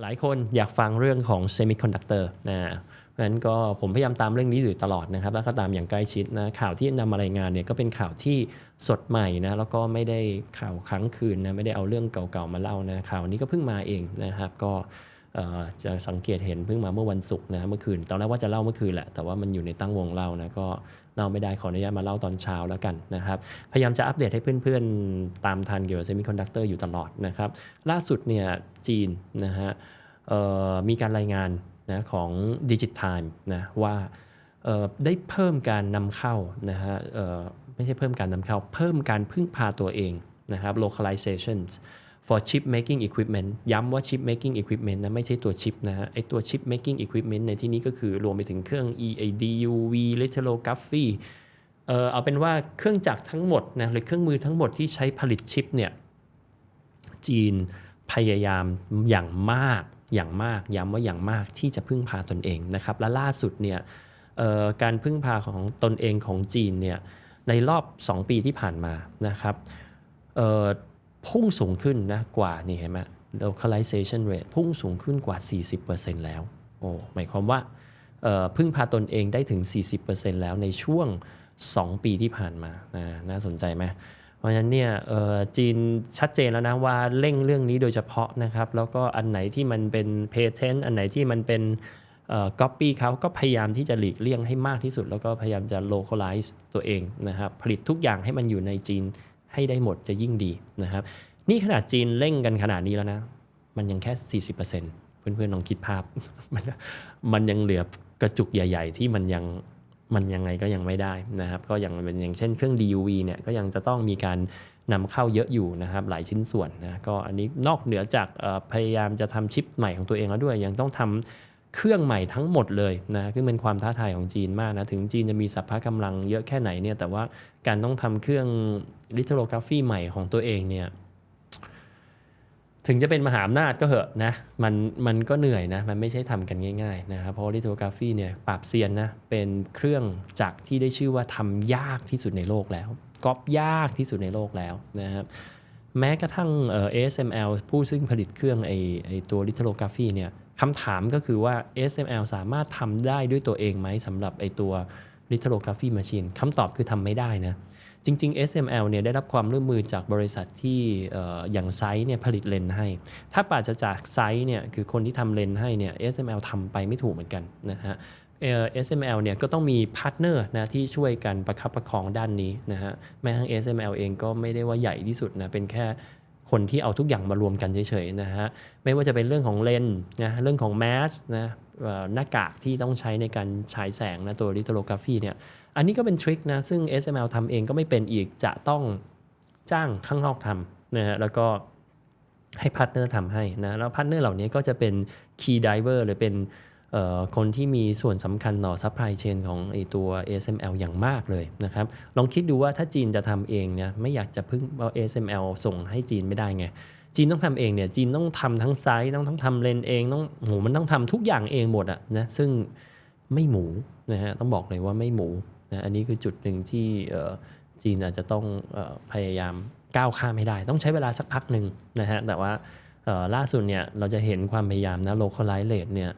หลายคนอยากฟังเรื่องของ semiconductor นะเพราะฉะนั้นก็ผมพยายามตามเรื่องนี้อยู่ตลอดนะครับ แล้วก็ตามอย่างใกล้ชิดนะข่าวที่นำมารายงานเนี่ยก็เป็นข่าวที่สดใหม่นะแล้วก็ไม่ได้ข่าวครั้งคืนนะไม่ได้เอาเรื่องเก่าๆมาเล่านะข่าวนี้ก็เพิ่งมาเองนะครับ ก็จะสังเกตเห็นเพิ่งมาเมื่อวันศุกร์นะเมื่อคืนตอนแรกว่าจะเล่าเมื่อคืนแหละแต่ว่ามันอยู่ในตั้งวงเล่านะก็ เล่าไม่ได้ขออนุญาตมาเล่าตอนเช้าแล้วกันนะครับ พยายามจะอัปเดตให้เพื่อนๆ ตามทันเกี่ยวกับเซมิคอนดักเตอร์อยู่ตลอดนะครับ ล่าสุดเนี่ยจีนนะฮะมีการรายงานนะของ Digit Time นะว่าได้เพิ่มการนำเข้านะฮะไม่ใช่เพิ่มการนำเข้า เพิ่มการพึ่งพาตัวเองนะครับ localizations for chip making equipment ย้ำว่า chip making equipment นะไม่ใช่ตัวชิปนะฮะไอตัว chip making equipment ในที่นี้ก็คือรวมไปถึงเครื่อง EAD UV lithography เอ่อเอาเป็นว่าเครื่องจักรทั้งหมดนะหรือเครื่องมือทั้งหมดที่ใช้ผลิตชิปเนี่ยจีนพยายามอย่างมากอย่างมากย้ำว่าอย่างมากที่จะพึ่งพาตนเองนะครับและล่าสุดเนี่ยเอ่อการพึ่งพาของตนเองของจีนเนี่ยในรอบ 2 ปีที่ผ่านมานะครับเอ่อ พุ่งสูงขึ้นนะกว่านี่เห็นไหม localization rate พุ่งสูงขึ้นกว่า 40%แล้ว โอ้ หมายความว่าพึ่งพาตนเองได้ถึง 40%แล้วในช่วง 2 ปีที่ผ่านมานะน่าสนใจไหม เพราะฉะนั้นเนี่ยจีนชัดเจนแล้วนะว่าเร่งเรื่องนี้โดยเฉพาะนะครับ แล้วก็อันไหนที่มันเป็น patent อันไหนที่มันเป็นเอ่อ copy เขาก็พยายามที่จะหลีกเลี่ยงให้มากที่สุด แล้วก็พยายามจะ localize ตัวเองนะครับ ผลิตทุกอย่างให้มันอยู่ในจีน ให้ได้หมดจะยิ่งดีนะครับ นี่ขนาดจีนเร่งกันขนาดนี้แล้วนะ มันยังแค่ 40%เพื่อนๆลองคิดภาพ มันมันยังเหลือกระจุกใหญ่ ๆ ที่มันยังมันยังไงก็ยังไม่ได้นะครับ ก็อยังเป็นอย่างเช่นเครื่อง DUV เนี่ยก็ยังจะต้องมีการนำเข้าเยอะอยู่นะครับหลายชิ้นส่วนนะก็อันนี้นอกเหนือจากพยายามจะทำชิปใหม่ของตัวเองแล้วด้วย ยังต้องทำ เครื่องใหม่ทั้งหมดเลยนะซึ่งเป็นความท้าทายของจีนมากนะ ถึงจีนจะมีสัพพะกำลังเยอะแค่ไหนเนี่ยแต่ว่าการต้องทำเครื่องลิโทโลกราฟีใหม่ของตัวเองเนี่ยถึงจะเป็นมหาอำนาจก็เหอะนะมันมันก็เหนื่อยนะ มันไม่ใช่ทำกันง่ายๆนะครับเพราะลิโทกราฟีเนี่ยปราบเซียนนะเป็นเครื่องจักรที่ได้ชื่อว่าทำยากที่สุดในโลกแล้วก๊อปยากที่สุดในโลกแล้วนะครับแม้กระทั่งเอ่อ ASML ผู้ซึ่งผลิตเครื่องไอไอตัวลิโทโลกราฟีเนี่ย คำถามก็คือว่า SML สามารถทำได้ด้วยตัวเองไหมสำหรับไอตัวลิโทโลกราฟีมาชีนคำตอบคือทำไม่ได้นะจริง ๆ SML เนี่ยได้รับความร่วมมือจากบริษัทที่ออย่างไซส์เนี่ยผลิตเลนให้ ถ้าปราศจากไซส์เนี่ยคือคนที่ทำเลนให้เนี่ย SML ทำไปไม่ถูกเหมือนกันนะฮะ SML เนี่ยก็ต้องมีพาร์ทเนอร์นะที่ช่วยกันประคับประคองด้านนี้นะฮะแม้ทั้ง SML เองก็ไม่ได้ว่าใหญ่ที่สุดนะเป็นแค่ คนที่เอาทุกอย่างมารวมกันเฉยๆนะฮะไม่ว่าจะเป็นเรื่องของเลนส์นะเรื่องของแมสนะหน้ากากที่ต้องใช้ในการฉายแสงนะตัวลิโทโลกราฟีเนี่ยอันนี้ก็เป็นทริคนะซึ่ง SML ทำเองก็ไม่เป็นอีกจะต้องจ้างข้างนอกทำนะฮะแล้วก็ให้พาร์ทเนอร์ทำให้นะแล้วพาร์ทเนอร์เหล่านี้ก็จะเป็น Key Diver หรือเป็น คนที่มีส่วนสำคัญต่อซัพพลายเชนของไอตัว SML อย่างมากเลยนะครับ ลองคิดดูว่าถ้าจีนจะทำเองเนี่ยไม่อยากจะพึ่งเอา SML ส่งให้จีนไม่ได้ไง จีนต้องทำเองเนี่ยจีนต้องทำทั้งไซส์ต้องต้งทำเลนเองต้องโหมันต้องทำทุกอย่างเองหมดอะนะซึ่งไม่หมูนะฮะต้องบอกเลยว่าไม่หมูนะอันนี้คือจุดหนึ่งที่จีนอาจจะต้องอพยายามก้าวข้ามให้ได้ ต้องใช้เวลาสักพักหนึ่งนะฮะแต่ว่าล่าสุดเนี่ยเราจะเห็นความพยายามนะ localize rate เนี่ย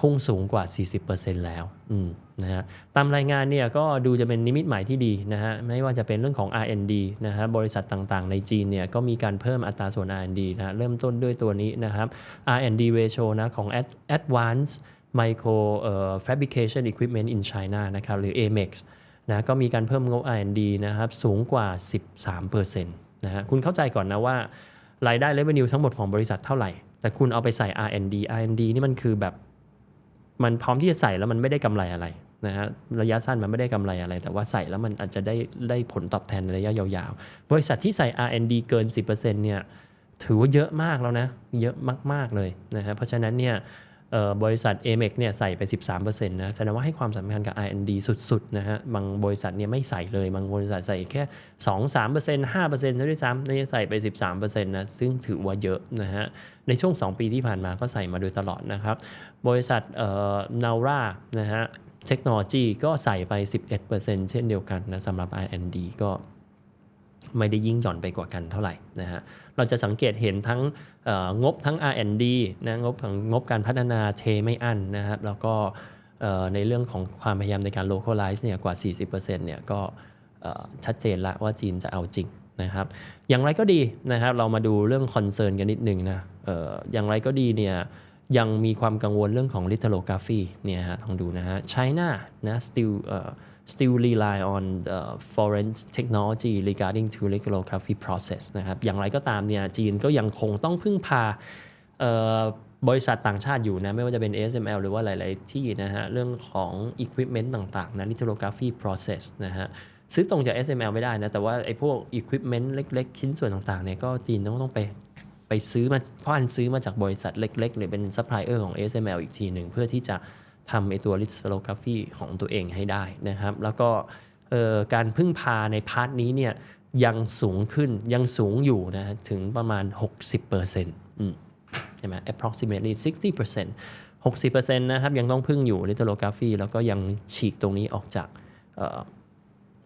พุ่งสูงกว่า 40%แล้วอืมนะฮะตามรายงานเนี่ยก็ดูจะเป็นนิมิตหมายที่ดีนะฮะไม่ว่าจะเป็นเรื่องของ R&D นะฮะบริษัทต่างๆ ในจีนเนี่ยก็มีการเพิ่มอัตราส่วน R&D นะฮะเริ่มต้นด้วยตัวนี้นะครับ R&D ratio นะของ Advanced Micro Fabrication Equipment in China นะครับหรือ AMEX นะก็มีการเพิ่มงบ R&D นะครับสูงกว่า 13%นะฮะคุณเข้าใจก่อนนะว่ารายได้ revenue ทั้งหมดของบริษัทเท่าไหร่ แต่คุณเอาไปใส่ R&D R&D นี่มันคือแบบ มันพร้อมที่จะใส่แล้วมันไม่ได้กำไรอะไรนะฮะระยะสั้นมันไม่ได้กำไรอะไร แต่ว่าใส่แล้วมันอาจจะได้ได้ผลตอบแทนในระยะยาวๆ บริษัทที่ใส่ R&D เกิน 10%เนี่ยถือว่าเยอะมากแล้วนะ เยอะมากๆเลยนะฮะเพราะฉะนั้นเนี่ย บริษัท AMEC เนี่ยใส่ไป 13%นะแสดงว่าให้ความสำคัญกับ R&D สุด ๆ นะฮะ บางบริษัทเนี่ยไม่ใส่เลย บางบริษัทใส่แค่ 2 3 5%เท่าด้วยซ้ำนี่ใส่ไป 13%นะ ซึ่งถือว่าเยอะนะฮะ ในช่วง 2 ปีที่ผ่านมาก็ใส่มาโดยตลอดนะครับ บริษัทเอ่อ Naura นะฮะ เทคโนโลยีก็ใส่ไป 11%เช่นเดียวกันนะสำหรับ R&D ก็ ไม่ได้ยิ่งหย่อนไปกว่ากันเท่าไหร่นะฮะเราจะสังเกตเห็นทั้งงบทั้ง R&D นะงบของงบการพัฒนาเทไม่อั้นนะครับแล้วก็ในเรื่องของความพยายามในการ localize เนี่ยกว่า 40%เนี่ยก็เอ่อชัดเจนละว่าจีนจะเอาจริงนะครับ อย่างไรก็ดีนะครับเรามาดูเรื่อง concern กันนิดหนึ่งนะอออย่างไรก็ดีเนี่ยยังมีความกังวลเรื่องของ lithography เนี่ยฮะลองดูนะฮะ China นะ still still rely on uh, foreign technology regarding to lithography process นะครับอย่างไรก็ตามเนี่ยจีนก็ยังคงต้องพึ่งพาบริษัทต่างชาติอยู่นะ ไม่ว่าจะเป็น ASML หรือว่าหลาย ๆ ที่นะฮะ เรื่องของ equipment ต่างๆ นะ lithography process นะฮะ ซื้อตรงจาก SML ไม่ได้นะ แต่ว่าไอ้พวก equipment เล็ก ๆ ชิ้นส่วนต่าง ๆ เนี่ย ก็จีนต้องต้องไปไปซื้อมาพราะอันซื้อมาจากบริษัทเล็ก ๆ หรือเป็น supplier ของ ASML อีกทีหนึ่ง เพื่อที่จะ ทำไอตัว lithography ของตัวเองให้ได้นะครับ แล้วก็การพึ่งพาในพาร์ทนี้เนี่ยยังสูงขึ้นยังสูงอยู่นะถึงประมาณ 60%อืมใช่ไหม approximately 60% 60%นะครับยังต้องพึ่งอยู่ lithography แล้วก็ยังฉีกตรงนี้ออกจาก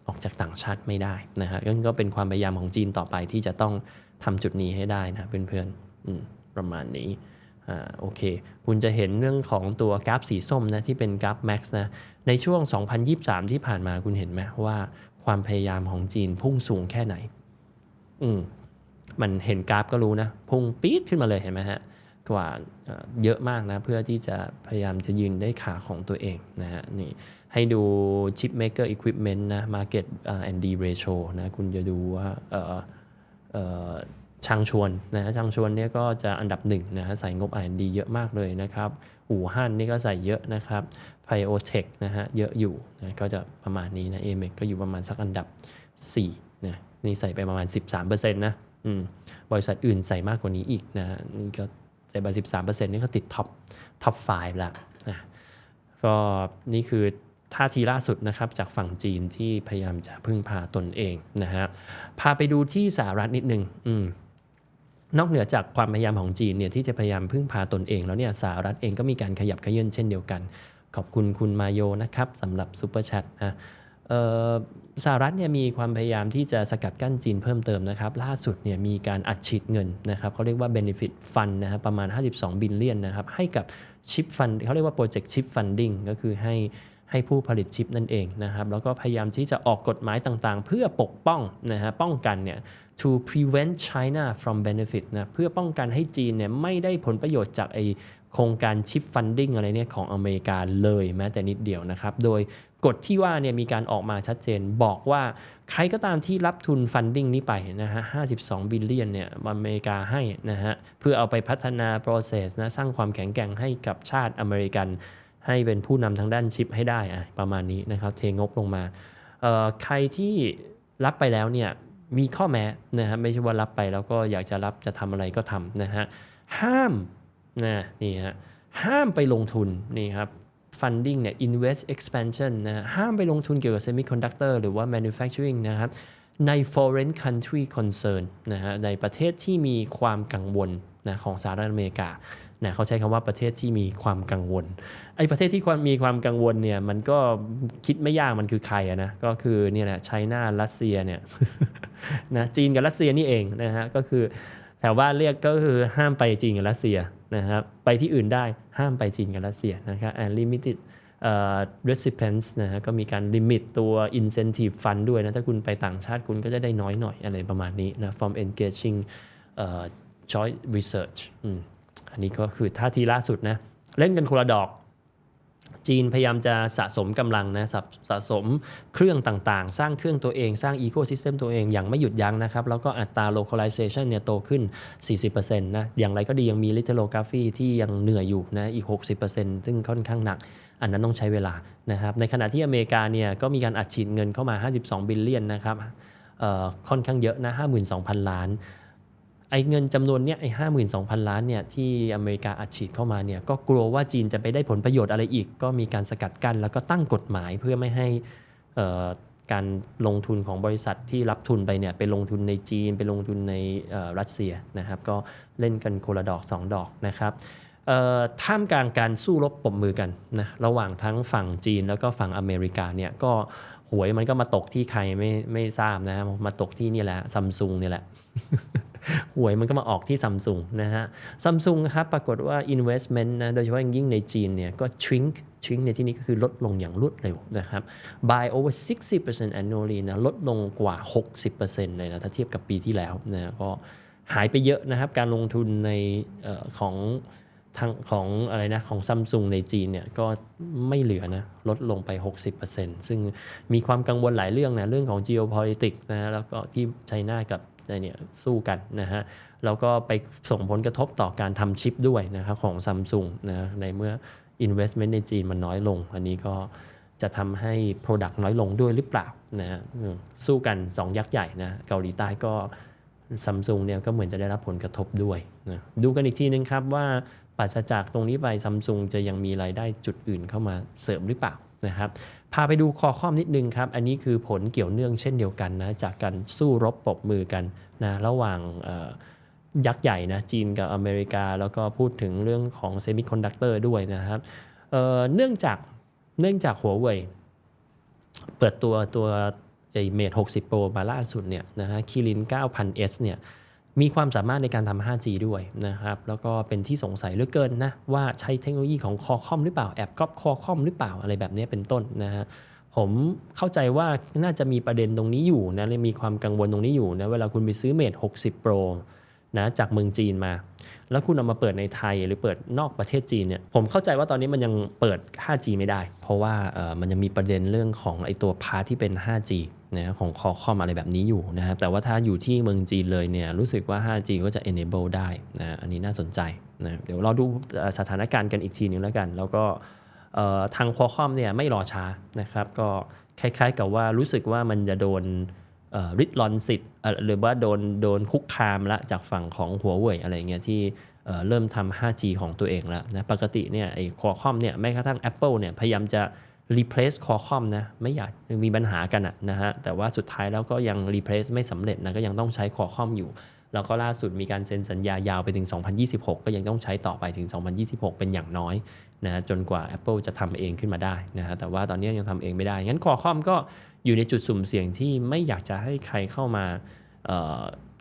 ออกจากต่างชาติไม่ได้นะฮะก็เป็นความพยายามของจีนต่อไปที่จะต้องทำจุดนี้ให้ได้นะเพื่อนๆประมาณนี้ อ่าโอเค คุณจะเห็นเรื่องของตัวกราฟสีส้มนะที่เป็นกราฟ Max นะในช่วง 2023 ที่ผ่านมาคุณเห็นไหมว่าความพยายามของจีนพุ่งสูงแค่ไหน อืมมันเห็นกราฟก็รู้นะ พุ่งปี๊ดขึ้นมาเลยเห็นไหมฮะกว่าเยอะมากนะ เพื่อที่จะพยายามจะยืนได้ขาของตัวเองนะฮะนี่ให้ดู chip maker equipment นะ market อ่า and D ratio นะ คุณจะดูว่าเออเออ ชางชวนนะฮะชางชวนเนี่ยก็จะอันดับหนึ่งนะฮะใส่งบ R&D เยอะมากเลยนะครับอู่ฮั่นนี่ก็ใส่เยอะนะครับ Biotech นะฮะเยอะอยู่นะก็จะประมาณนี้นะ AMEC ก็อยู่ประมาณสักอันดับ4นะนี่ใส่ไปประมาณ 13%นะอืมบริษัทอื่นใส่มากกว่านี้อีกนะนี่ก็ใส่ไป13%นี่ก็ติดท็อปท็อป5แล้วนะก็นี่คือท่าทีล่าสุดนะครับจากฝั่งจีนที่พยายามจะพึ่งพาตนเองนะฮะพาไปดูที่สหรัฐนิดนึงอืม นอกเหนือจากความพยายามของจีนเนี่ยที่จะพยายามพึ่งพาตนเอง แล้วเนี่ยสหรัฐเองก็มีการขยับขยื่นเช่นเดียวกัน ขอบคุณคุณมาโยนะครับสำหรับซูเปอร์แชทนะสหรัฐเนี่ยมีความพยายามที่จะสกัดกั้นจีนเพิ่มเติมนะครับ ล่าสุดเนี่ยมีการอัดฉีดเงินนะครับเขาเรียกว่า Benefit Fund นะครับประมาณ 52 บิลเลียนนะครับให้กับชิปฟันเขาเรียกว่า Project Chip Funding ก็คือให้ ให้ผู้ผลิตชิปนั่นเองนะครับแล้วก็พยายามที่จะออกกฎหมายต่างๆ เพื่อปกป้องนะฮะป้องกันเนี่ย to prevent China from benefit นะเพื่อป้องกันให้จีนเนี่ยไม่ได้ผลประโยชน์จากไอโครงการชิปฟันดิ้งอะไรเนี่ยของอเมริกาเลยแม้แต่นิดเดียวนะครับ โดยกฎที่ว่าเนี่ยมีการออกมาชัดเจนบอกว่าใครก็ตามที่รับทุนฟันดิ้งนี้ไปนะฮะ 52 บิลเลียนเนี่ยอเมริกาให้นะฮะ เพื่อเอาไปพัฒนา process นะ สร้างความแข็งแกร่งให้กับชาติอเมริกัน ให้เป็นผู้นำทางด้านชิปให้ได้อะประมาณนี้นะครับเทงบลงมาใครที่รับไปแล้วเนี่ยมีข้อแม้นะฮะไม่ใช่ว่ารับไปแล้วก็อยากจะรับจะทำอะไรก็ทำนะฮะห้ามนะนี่ฮะห้ามไปลงทุนนี่ครับ funding เนี่ย invest expansion นะฮะห้ามไปลงทุนเกี่ยวกับ semiconductor หรือว่า manufacturing นะครับใน foreign country concern นะฮะในประเทศที่มีความกังวล นะของสหรัฐอเมริกานะเขาใช้คำว่าประเทศที่มีความกังวลไอ้ประเทศที่ความมีความกังวลเนี่ยมันก็คิดไม่ยากมันคือใครนะก็คือเนี่ยแหละไชน่ารัสเซียเนี่ยนะจีนกับรัสเซียนี่เองนะฮะก็คือแถวบ้านเรียกก็คือห้ามไปจีนกับรัสเซียนะครับไปที่อื่นได้ห้ามไปจีนกับรัสเซียนะครับ and limited เอ่อ recipients นะฮะก็มีการลิมิตตัว incentive fund ด้วยนะ ถ้าคุณไปต่างชาติคุณก็จะได้น้อยหน่อยอะไรประมาณนี้นะ from engaging เอ่อ joint research อันนี้ก็คือท่าทีล่าสุดนะ เล่นกันคนละดอก จีนพยายามจะสะสมกำลังนะสะสะสมเครื่องต่างๆ สร้างเครื่องตัวเองสร้าง ecosystem ตัวเองอย่างไม่หยุดยั้งนะครับ แล้วก็อัตรา localization เนี่ยโตขึ้น 40%นะอย่างไรก็ดียังมี lithography ที่ยังเหนื่อยอยู่นะอีก 60%ซึ่งค่อนข้างหนักอันนั้นต้องใช้เวลานะครับในขณะที่อเมริกาเนี่ยก็มีการอัดฉีดเงินเข้ามา 52 บิลเลียนนะครับค่อนข้างเยอะนะ 52,000 ล้าน ไอ้เงินจำนวนเนี้ยไอ้ห้าหมื่นสองพันล้านเนี่ยที่อเมริกาอัดฉีดเข้ามาเนี่ยก็กลัวว่าจีนจะไปได้ผลประโยชน์อะไรอีก ก็มีการสกัดกั้นแล้วก็ตั้งกฎหมายเพื่อไม่ให้การลงทุนของบริษัทที่รับทุนไปเนี่ยไปลงทุนในจีน ไปลงทุนในรัสเซียนะครับ ก็เล่นกันโคละดอก 2 ดอกนะครับท่ามกลางการสู้รบปมมือกันนะระหว่างทั้งฝั่งจีนแล้วก็ฝั่งอเมริกาเนี่ยก็หวยมันก็มาตกที่ใครไม่ไม่ทราบนะครับมาตกที่นี่แหละซัมซุงนี่แหละ หวยมันก็มาออกที่ซัมซุงนะฮะซัมซุงครับปรากฏว่า investment นะโดยเฉพาะอย่างยิ่งในจีนเนี่ยก็ shrink shrink ในที่นี้ก็คือลดลงอย่างรวดเร็วนะครับ by over 60% annually นะลดลงกว่า 60%เลยนะถ้าเทียบกับปีที่แล้วนะก็หายไปเยอะนะครับ การลงทุนในออของทางของอะไรนะของซัมซุงในจีนเนี่ยก็ไม่เหลือนะลดลงไป 60%ซึ่งมีความกังวลหลายเรื่องนะเรื่องของ geopolitics นะแล้วก็ที่ไชน่ากับ อะไรเนี่ยสู้กันนะฮะแล้วก็ไปส่งผลกระทบต่อการทำชิปด้วยนะครับของซัมซุงนะในเมื่อ investment ในจีนมันน้อยลง อันนี้ก็จะทำให้ product น้อยลงด้วยหรือเปล่านะฮะสู้กัน 2 ยักษ์ใหญ่นะเกาหลีใต้ก็ซัมซุงเนี่ยก็เหมือนจะได้รับผลกระทบด้วยนะดูกันอีกทีนึงครับว่าปราศจากตรงนี้ไปซัมซุงจะยังมีรายได้จุดอื่นเข้ามาเสริมหรือเปล่านะครับ พาไปดูคอข้อมนิดนึงครับ อันนี้คือผลเกี่ยวเนื่องเช่นเดียวกันนะ จากการสู้รบปบมือกันนะระหว่างยักษ์ใหญ่นะจีนกับอเมริกา แล้วก็พูดถึงเรื่องของเซมิคอนดักเตอร์ด้วยนะครับเเนื่องจากเนื่องจากหัวเว่ยเปิดตัวตัวไอเมท60 Pro มาล่าสุดเนี่ยนะฮะคิริน 9000S เนี่ย มีความสามารถในการทำ 5G ด้วยนะครับ แล้วก็เป็นที่สงสัยเหลือเกินนะ ว่าใช้เทคโนโลยีของคอคอมหรือเปล่า แอบก๊อปคอคอมหรือเปล่าอะไรแบบนี้เป็นต้นนะฮะผมเข้าใจว่าน่าจะมีประเด็นตรงนี้อยู่นะเลยมีความกังวลตรงนี้อยู่นะเวลาคุณไปซื้อเมท60 Pro นะจากเมืองจีนมา แล้วคุณเอามาเปิดในไทยหรือเปิดนอกประเทศจีนเนี่ยผมเข้าใจว่าตอนนี้มันยังเปิด 5G ไม่ได้ เพราะว่าเอ่อมันยังมีประเด็นเรื่องของไอตัวพาร์ทที่เป็น 5G นะของคอคอมอะไรแบบนี้อยู่นะครับแต่ว่าถ้าอยู่ที่เมืองจีนเลยเนี่ยรู้สึกว่า 5G ก็จะ enable ได้นะอันนี้น่าสนใจนะเดี๋ยวเราดูสถานการณ์กันอีกทีหนึงแล้วกัน แล้วก็ทางคอคอมเนี่ยไม่รอช้านะครับก็คล้ายๆกับว่ารู้สึกว่ามันจะโดนริดรอนสิทธิ์หรือว่าโดนโดนคุกคามละจากฝั่งของหัวเว่ยอะไรเงี้ยที่เเริ่มทำ 5G ของตัวเองแล้วนะปกติเนี่ยไอ้คอคอมเนี่ยแม้กระทั่ง Apple เนี่ยพยายามจะ replace คอคอมนะไม่อยากมีปัญหากันะนะฮะแต่ว่าสุดท้ายแล้วก็ยัง replace ไม่สำเร็จนะก็ยังต้องใช้คอคอมอยู่ แล้วก็ล่าสุดมีการเซ็นสัญญายาวไปถึง 2026 ก็ยังต้องใช้ต่อไปถึง 2026 เป็นอย่างน้อยนะจนกว่า Apple จะทำเองขึ้นมาได้นะฮะแต่ว่าตอนนี้ยังทำเองไม่ได้ งั้นคอคอมก็อยู่ในจุดสุ่มเสี่ยงที่ไม่อยากจะให้ใครเข้ามาเ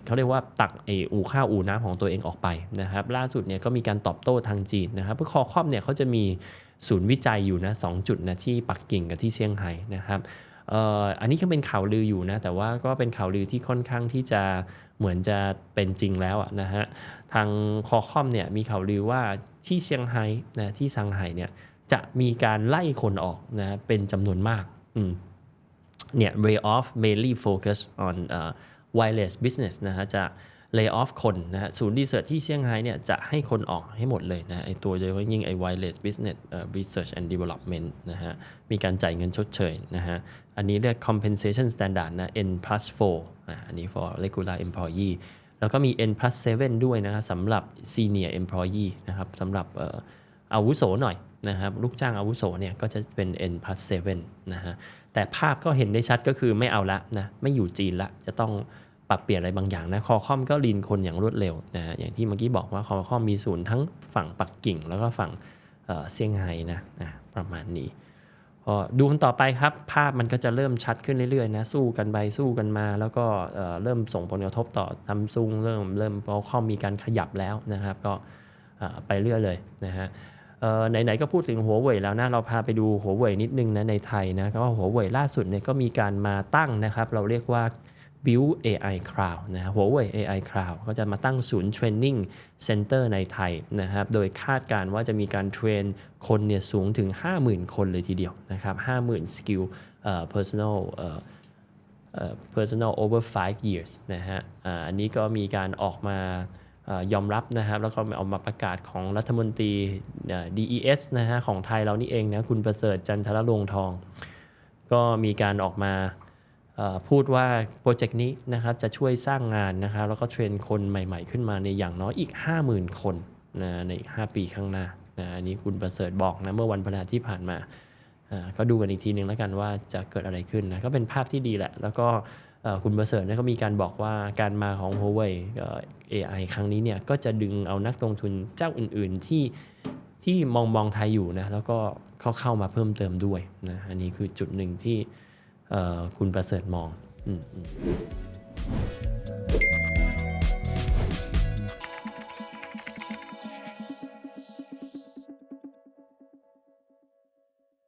เขาเรียกว่าตักไออูข้าวอูน้ำของตัวเองออกไปนะครับล่าสุดเนี่ยก็มีการตอบโต้ทางจีนนะครับเพราะคอคอมเนี่ยเขาจะมี ศูนย์วิจัยอยู่นะสองจุดนะที่ปักกิ่งกับที่เซี่ยงไฮ้นะครับเอ่ออันนี้ก็เป็นข่าวลืออยู่นะ แต่ว่าก็เป็นข่าวลือที่ค่อนข้างที่จะเหมือนจะเป็นจริงแล้วอะนะฮะทางคอคอมเนี่ยมีข่าวลือว่าที่เซี่ยงไฮ้นะที่ซังไห่เนี่ยจะมีการไล่คนออกนะเป็นจำนวนมากอืมเนี่ย lay off mainly focus on uh, wireless business นะฮะจะ lay off คนนะฮะศูนย์รีเสิร์ชที่เซี่ยงไฮ้เนี่ยจะให้คนออกให้หมดเลยนะไอตัวโดยเฉพาะยิ่งไอ wireless business uh, research and development นะฮะมีการจ่ายเงินชดเชยนะฮะอันนี้เรียก compensation standard นะ N plus 4อะอันนี้ for regular employee แล้วก็มี N plus 7ด้วยนะฮะสำหรับ senior employee นะครับสำหรับเอ่ออาวุโสหน่อยนะครับลูกจ้างอาวุโสเนี่ยก็จะเป็น N plus 7นะฮะแต่ภาพก็เห็นได้ชัดก็คือไม่เอาละนะไม่อยู่จีนละจะต้อง ปรับเปลี่ยนอะไรบางอย่างนะคอคอมก็ลีนคนอย่างรวดเร็วนะฮะอย่างที่เมื่อกี้บอกว่าคอคอมมีศูนย์ทั้งฝั่งปักกิ่ง แล้วก็ฝั่งเเซี่ยงไฮ้นะนะประมาณนี้ดูกันต่อไปครับ ภาพมันก็จะเริ่มชัดขึ้นเรื่อยๆนะสู้กันไปสู้กันมา แล้วก็เอ่อเริ่มส่งผลกระทบต่อซัมซุงเริ่มเริ่มพอข้อมมีการขยับแล้วนะครับ ก็ไปเรื่อยเลยนะฮะไหนๆก็พูดถึงหัวเว่ยแล้วนะเราพาไปดูหัวเว่ยนิดนึงนะในไทยนะก็ว่าหัวเว่ยล่าสุดเนี่ยก็มีการมาตั้งนะครับ เราเรียกว่า Build AI Cloud นะฮะหัวเว่ย AI Cloud ก็จะมาตั้งศูนย์ Training Center ในไทยนะครับ โดยคาดการณ์ว่าจะมีการเทรนคนเนี่ยสูงถึง 50,000 คนเลยทีเดียวนะครับ 50,000 skill เอ่อ personal เอ่อเอ่อ personal over five years นะฮะอันนี้ก็มีการออกมายอมรับนะครับ แล้วก็ออกมาประกาศของรัฐมนตรีเอ่อ DES นะฮะของไทยเรานี่เองนะ คุณประเสริฐจันทรลงทอง ก็มีการออกมา พูดว่าโปรเจกต์นี้นะครับจะช่วยสร้างงานนะครับแล้วก็เทรนคนใหม่ ๆ ขึ้นมาในอย่างน้อยอีก 50,000 คนนะในอีก 5 ปีข้างหน้านะอันนี้คุณประเสริฐบอกนะเมื่อวันพฤหัสที่ผ่านมาก็ดูกันอีกทีหนึ่งแล้วกันว่าจะเกิดอะไรขึ้นนะก็เป็นภาพที่ดีแหละ แล้วก็คุณประเสริฐเนี่ยก็มีการบอกว่าการมาของ Huawei เอ่อ AI ครั้งนี้เนี่ยก็จะดึงเอานักลงทุนเจ้าอื่น ๆ ที่ที่มองมองไทยอยู่นะแล้วก็เข้าเข้ามาเพิ่มเติมด้วยนะอันนี้คือจุดหนึ่งที่ คุณประเสริฐมองอืม